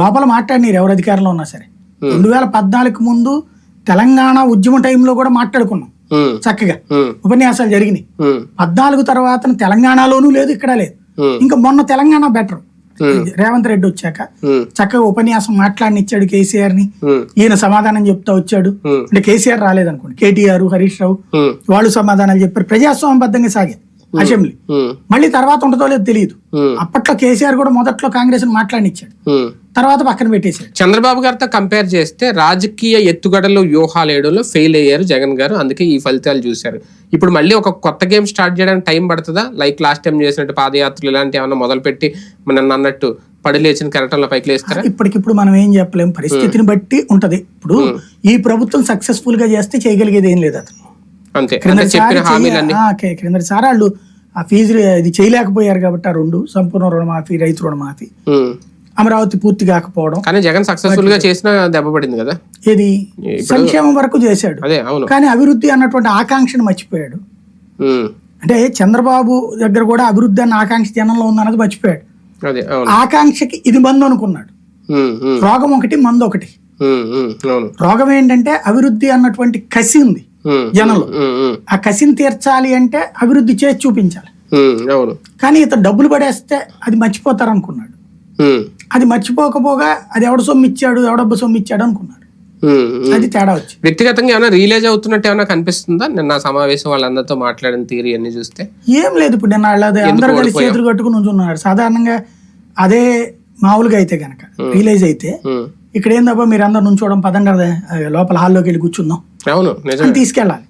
లోపల మాట్లాడినారు ఎవరు అధికారంలో ఉన్నా సరే. రెండు వేల పద్నాలుగు ముందు తెలంగాణ ఉద్యమ టైంలో కూడా మాట్లాడుకున్నాం చక్కగా. ఉపన్యాసాలు జరిగినాయి. పద్నాలుగు తర్వాత తెలంగాణలోనూ లేదు ఇక్కడ లేదు. ఇంకా మొన్న తెలంగాణ బెటర్. రేవంత్ రెడ్డి వచ్చాక చక్కగా ఉపన్యాసం మాట్లాడినిచ్చాడు కేసీఆర్ని ఈయన సమాధానం చెప్తా వచ్చాడు. అంటే కేసీఆర్ రాలేదనుకోండి కేటీఆర్ హరీష్ రావు వాళ్ళు సమాధానాలు చెప్పారు. ప్రజాస్వామ్యబద్ధంగా సాగే అసెంబ్లీ. మళ్ళీ తర్వాత ఉంటుందో లేదో తెలియదు. అప్పట్లో కేసీఆర్ కూడా మొదట్లో కాంగ్రెస్ మాట్లాడినిచ్చాడు. తర్వాత పక్కన పెట్టేశాడు. చంద్రబాబు గారితో కంపేర్ చేస్తే రాజకీయ ఎత్తుగడలు వ్యూహాలు వేయడంలో ఫెయిల్ అయ్యారు జగన్ గారు. అందుకే ఈ ఫలితాలు చూశారు. ఇప్పుడు మళ్ళీ ఒక కొత్త గేమ్ స్టార్ట్ చేయడానికి టైం పడుతుందా? లైక్ లాస్ట్ టైం చేసినట్టు పాదయాత్రలు ఇలాంటి ఏమన్నా మొదలుపెట్టి మన అన్నట్టు పడి లేచిన కెరటంలో పైకి లేస్తారా? ఇప్పటికిప్పుడు మనం ఏం చెప్పలేం. పరిస్థితిని బట్టి ఉంటది. ఇప్పుడు ఈ ప్రభుత్వం సక్సెస్ఫుల్గా చేస్తే చేయగలిగేది ఏం లేదు అతను. అంతే. క్రిందటిసారి వాళ్ళు ఆ ఫీజు ఇది చేయలేకపోయారు కాబట్టి ఆ రెండు సంపూర్ణ రుణమాఫీ రైతు రుణమాఫీ. అమరావతి పూర్తి కాకపోవడం. కానీ జగన్ సక్సెస్ఫుల్గా చేసిన దెబ్బ పడింది కదా? ఇది సంక్షేమం వరకు చేశాడు. కానీ అభివృద్ధి అన్నటువంటి ఆకాంక్షను మర్చిపోయాడు. అంటే చంద్రబాబు దగ్గర కూడా అభివృద్ధి అన్న ఆకాంక్ష జనంలో ఉందన్నది మర్చిపోయాడు. ఆకాంక్షకి ఇది మందు అనుకున్నాడు. రోగం ఒకటి మందు ఒకటి. రోగం ఏంటంటే అభివృద్ధి అన్నటువంటి కసి ఉంది. జనంలో. ఆ కసిని తీర్చాలి అంటే అభివృద్ధి చేసి చూపించాలి. కానీ ఇతను డబ్బులు పడేస్తే అది మర్చిపోతారు అనుకున్నాడు అది మర్చిపోకపోగా అది ఎవడ సొమ్ము ఇచ్చాడు ఎవడబ్బ సొమ్ము ఇచ్చాడు అనుకున్నాడు. అది తేడా వచ్చింది వ్యక్తిగతంగా ఏమైనా రియలైజ్ అవుతున్నట్టు ఏమైనా కనిపిస్తుందా? నిన్న సమావేశం వాళ్ళందరితో మాట్లాడిన తీరి అన్ని చూస్తే. ఏం లేదు ఇప్పుడు నేను వాళ్ళది అందరూ కలిసి? చేతులు కట్టుకుని ఉంచున్నాడు సాధారణంగా అదే మామూలుగా అయితే గనక రియలైజ్ అయితే ఇక్కడ ఏందబ్బా మీరు అందరు నుంచోవడం పదండి లోపల హాల్లోకి వెళ్ళి కూర్చుందాం. అవును తీసుకెళ్ళాలి.